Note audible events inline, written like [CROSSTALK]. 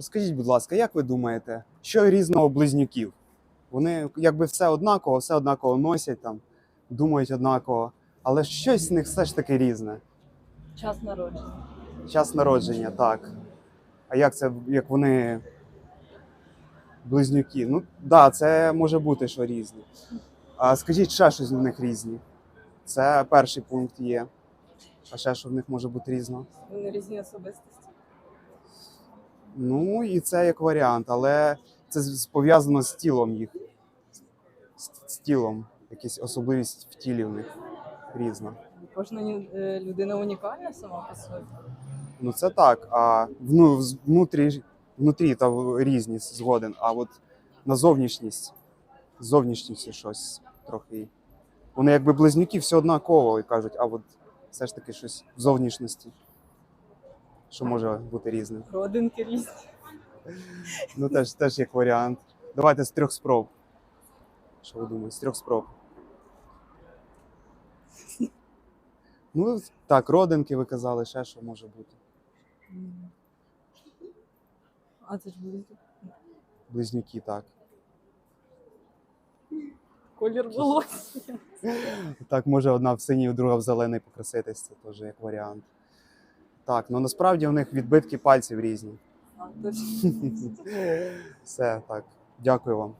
Скажіть, будь ласка, як ви думаєте, що різного близнюків? Вони якби все однаково, все однаково носять там, думають однаково, але щось з них все ж таки різне. Час народження. Час народження, так. А як це, як вони близнюки? Ну, так, да, це може бути, що різні. А скажіть, ще щось в них різні. Це перший пункт є. А ще що в них може бути різно? Вони різні особистості. Ну, і це як варіант, але це пов'язано з тілом їх. З, з тілом. Якась особливість в тілі в них різна. Кожна е, людина унікальна сама по собі. Ну це так. А вну, внутрі, внутрі та різні згоден. А от на зовнішність, зовнішністю щось трохи. Вони якби близнюки все однаково і кажуть, а от все ж таки щось в зовнішності. Що може бути різним. Родинки різні. Ну, теж, теж як варіант. Давайте з трьох спроб. Що ви думаєте? З трьох спроб. Ну, так, родинки ви казали, ще що може бути. А це ж буде Близнюки, так. колір волосся. Так, може одна в синій, друга в зелений покраситись, це теж як варіант. Так, ну насправді у них відбитки пальців різні. [LAUGHS] Все, так. Дякую вам.